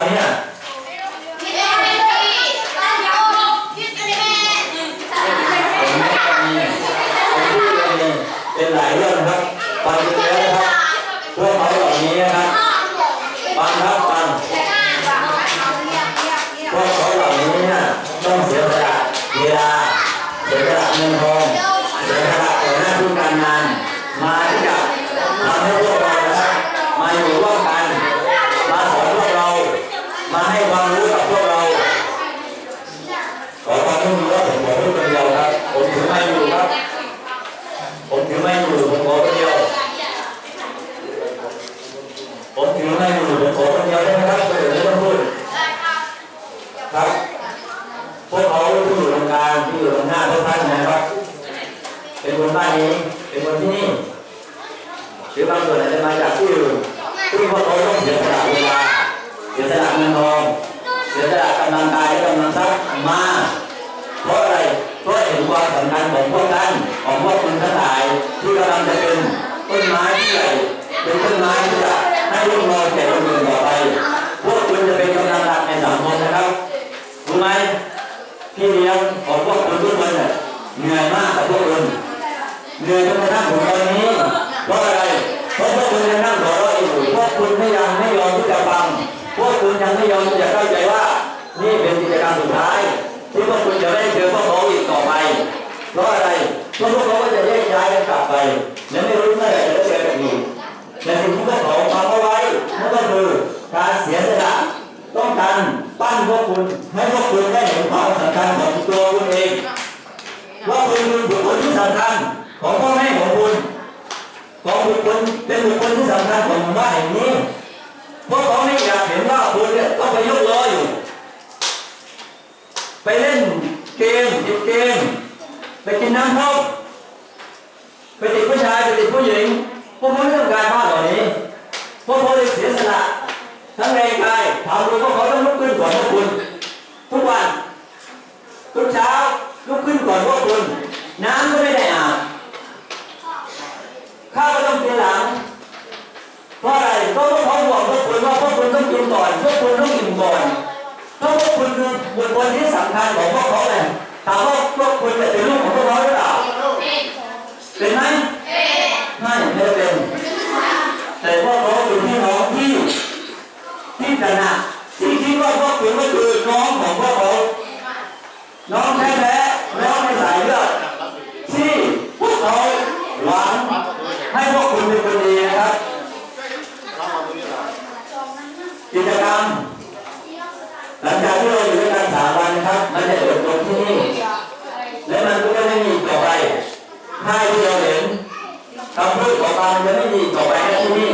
เนี่ยผมไม่ได้มีผมพูดเลยนี่เป็นหลายเรื่องนะครับฟังจนแล้วนะครับพวกเขาเหล่านี้นะครับฟังครับฟังพวกเขาเหล่านี้เนี่ยต้องเสียสละเวลาเสียสละเงินทองเสียสละต่อหน้าที่การงาน มาที่จะทำให้พวกเรานะครับมาอยู่ร่วมกัน มาสอนพวกเรา มา ให้ความรู้กับพวกเรา ขอความร่วมมือว่าผมขอพูดคนเดียวครับ ผมถือไม้อยู่ครับ ผมถือไม้อยู่ผมขอคนเดียว ผมถือไม้อยู่ผมขอคนเดียวได้ไหมครับคนอื่นไม่ต้องพูดครับ พวกเขาที่อยู่ตรงกลางที่อยู่ตรงหน้าทุกท่านนะครับ เป็นคนบ้านนี้ เป็นคนที่นี่ หรือบางส่วนอาจจะมาจากที่อื่นที่พวกเขาต้องเสียสละเวลา สียสละเงินทองเสียสละกำลังกายและกำลังทรัพย์มา เพราะอะไรเพราะเห็นความสำคัญของพวกท่านของพวกคุณทั้งหลายที่กำลังจะเป็นต้นไม้ที่ใหญ่เป็นต้นไม้ที่จะให้ลูกเราแก่คนอื่นต่อไป พวกคุณจะเป็นกำลังหลักในสังคมนะครับรู้ไหมพี่เลี้ยงของพวกคุณทุกคนเนี่ยเหนื่อยมากกับพวกคุณเหนื่อยจนกระทั่งถึงตอนนี้เพราะอะไรเพราะพวกคุณยังนั่งหัวเราะอยู่พวกคุณไม่ยังไม่ยอมที่จะฟัง พวกคุณยังไม่ยอมจะเข้าใจว่า นี่เป็นกิจกรรมสุดท้าย ที่พวกคุณจะไม่ได้เจอพวกเขาอีกต่อไป เพราะอะไรเพราะพวกเขาก็จะแยกย้ายกันกลับไปและไม่รู้เมื่อไหร่จะได้เจอกันอีกแต่สิ่งที่พวกเขาทำเอาไว้นั่นก็คือการเสียสละต้องการปั้นพวกคุณให้พวกคุณได้เห็นความสำคัญของตัวคุณเองว่าคุณคือบุคคลที่สำคัญของพ่อแม่ของคุณของบุคคลเป็นบุคคลที่สำคัญของนี้เพราะเขาไม่อยากเห็นว่าคุณเนี่ยต้องไปยกล้ออยู่ ไปเล่นเกมติดเกม ไปกินน้ำท่อมไปติดผู้ชายไปติดผู้หญิงพวกเขาไม่ต้องการบ้านเหล่านี้พวกเขาเลยเสียสละทั้งแรงกายทำโดยพวกเขาต้องลุกขึ้นก่อนพวกคุณ ทุกวัน ทุกเช้าลุกขึ้นก่อนพวกคุณ น้ำก็ไม่ได้อาบข้าวก็ต้องกินหลังเพราะอะไรเพราะพวกเขาบอกพวกคุณว่าพวกคุณต้องกินก่อนพวกคุณต้องอิ่มก่อน พราะพวกคุณคือบุคคลที่สำคัญของพวกเขาเลยถามว่าพวกคุณเป็นลูกของพวกเขาหรือเปล่าเป็นไหมไม่ไม่ได้เป็นแต่พวกเขาเป็นพี่น้องที่ที่ตระหนักที่คิดว่าพวกคุณก็คือน้องของพวกเขาน้องแท้ๆน้องในสายเลือดที่พวกเขาหวังให้พวกคุณเป็นคนดีนะครับกิจกรรมหลัง ที่เราอยู่ด้วยกันสามวันนะครับ มันจะจบลงที่นี่ และมันก็จะไม่มีต่อไปถ้าที่เราเห็นคำพูดของมันจะไม่มีต่อไปที่นี่